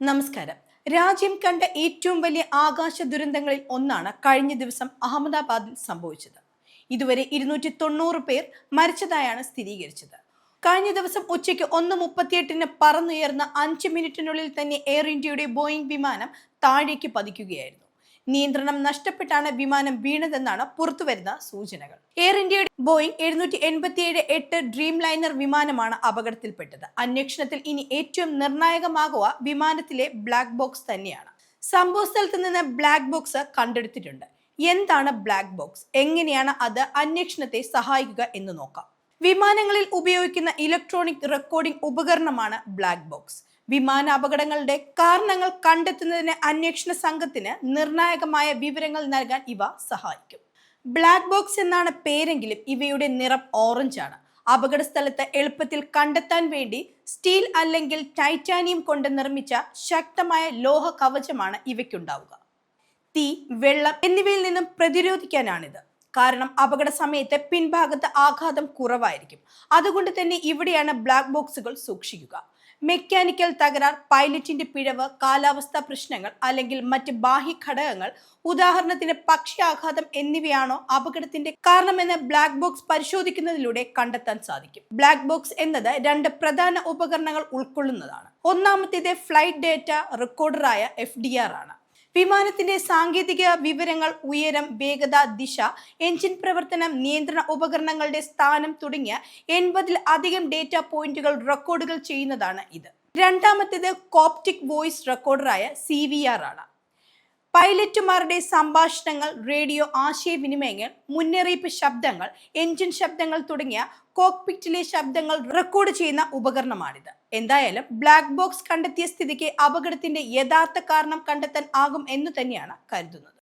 നമസ്കാരം. രാജ്യം കണ്ട ഏറ്റവും വലിയ ആകാശ ദുരന്തങ്ങളിൽ ഒന്നാണ് കഴിഞ്ഞ ദിവസം അഹമ്മദാബാദിൽ സംഭവിച്ചത്. ഇതുവരെ ഇരുന്നൂറ്റി തൊണ്ണൂറ് പേർ മരിച്ചതായാണ് സ്ഥിരീകരിച്ചത്. കഴിഞ്ഞ ദിവസം ഉച്ചയ്ക്ക് ഒന്ന് മുപ്പത്തിയെട്ടിന് പറന്നുയർന്ന അഞ്ച് മിനിറ്റിനുള്ളിൽ തന്നെ എയർ ഇന്ത്യയുടെ ബോയിംഗ് വിമാനം താഴേക്ക് പതിക്കുകയായിരുന്നു. നിയന്ത്രണം നഷ്ടപ്പെട്ടാണ് വിമാനം വീണതെന്നാണ് പുറത്തുവരുന്ന സൂചനകൾ. എയർ ഇന്ത്യയുടെ ബോയിങ് എഴുന്നൂറ്റി എൺപത്തിയേഴ് എട്ട് ഡ്രീം ലൈനർ വിമാനമാണ് അപകടത്തിൽപ്പെട്ടത്. അന്വേഷണത്തിൽ ഇനി ഏറ്റവും നിർണായകമാകുക വിമാനത്തിലെ ബ്ലാക്ക് ബോക്സ് തന്നെയാണ്. സംഭവ സ്ഥലത്ത് നിന്ന് ബ്ലാക്ക് ബോക്സ് കണ്ടെടുത്തിട്ടുണ്ട്. എന്താണ് ബ്ലാക്ക് ബോക്സ് എങ്ങനെയാണ് അത് അന്വേഷണത്തെ സഹായിക്കുക എന്ന് നോക്കാം. വിമാനങ്ങളിൽ ഉപയോഗിക്കുന്ന ഇലക്ട്രോണിക് റെക്കോർഡിംഗ് ഉപകരണമാണ് ബ്ലാക്ക് ബോക്സ് വിമാന അപകടങ്ങളുടെ കാരണങ്ങൾ കണ്ടെത്തുന്നതിന് അന്വേഷണ സംഘത്തിന് നിർണായകമായ വിവരങ്ങൾ നൽകാൻ ഇവ സഹായിക്കും. ബ്ലാക്ക് ബോക്സ് എന്നാണ് പേരെങ്കിലും ഇവയുടെ നിറം ഓറഞ്ച് ആണ്. അപകട സ്ഥലത്ത് എളുപ്പത്തിൽ കണ്ടെത്താൻ വേണ്ടി സ്റ്റീൽ അല്ലെങ്കിൽ ടൈറ്റാനിയം കൊണ്ട് നിർമ്മിച്ച ശക്തമായ ലോഹ കവചമാണ് ഇവയ്ക്കുണ്ടാവുക. തീ വെള്ളം എന്നിവയിൽ നിന്നും പ്രതിരോധിക്കാനാണിത്. കാരണം അപകട സമയത്ത് പിൻഭാഗത്ത് ആഘാതം കുറവായിരിക്കും. അതുകൊണ്ട് തന്നെ ഇവിടെയാണ് ബ്ലാക്ക് ബോക്സുകൾ സൂക്ഷിക്കുക. മെക്കാനിക്കൽ തകരാർ പൈലറ്റിന്റെ പിഴവ് കാലാവസ്ഥാ പ്രശ്നങ്ങൾ അല്ലെങ്കിൽ മറ്റ് ബാഹ്യ ഘടകങ്ങൾ ഉദാഹരണത്തിന് പക്ഷിയാഘാതം എന്നിവയാണോ അപകടത്തിന്റെ കാരണമെന്ന് ബ്ലാക്ക് ബോക്സ് പരിശോധിക്കുന്നതിലൂടെ കണ്ടെത്താൻ സാധിക്കും. ബ്ലാക്ക് ബോക്സ് എന്നത് രണ്ട് പ്രധാന ഉപകരണങ്ങൾ ഉൾക്കൊള്ളുന്നതാണ്. ഒന്നാമത്തേത് ഫ്ലൈറ്റ് ഡേറ്റ റെക്കോർഡറായ എഫ് ആണ്. വിമാനത്തിന്റെ സാങ്കേതിക വിവരങ്ങൾ ഉയരം വേഗത ദിശ എഞ്ചിൻ പ്രവർത്തനം നിയന്ത്രണ ഉപകരണങ്ങളുടെ സ്ഥാനം തുടങ്ങിയ എൺപതിൽ അധികം ഡേറ്റ പോയിന്റുകൾ റെക്കോർഡുകൾ ചെയ്യുന്നതാണ് ഇത്. രണ്ടാമത്തേത് കോപ്റ്റിക് വോയിസ് റെക്കോർഡറായ സി വി ആർ ആണ്. പൈലറ്റുമാരുടെ സംഭാഷണങ്ങൾ റേഡിയോ ആശയവിനിമയങ്ങൾ മുന്നറിയിപ്പ് ശബ്ദങ്ങൾ എഞ്ചിൻ ശബ്ദങ്ങൾ തുടങ്ങിയ കോക്പിറ്റിലെ ശബ്ദങ്ങൾ റെക്കോർഡ് ചെയ്യുന്ന ഉപകരണമാണിത്. എന്തായാലും ബ്ലാക്ക് ബോക്സ് കണ്ടെത്തിയ സ്ഥിതിക്ക് അപകടത്തിന്റെ യഥാർത്ഥ കാരണം കണ്ടെത്താൻ ആകും എന്ന് തന്നെയാണ് കരുതുന്നത്.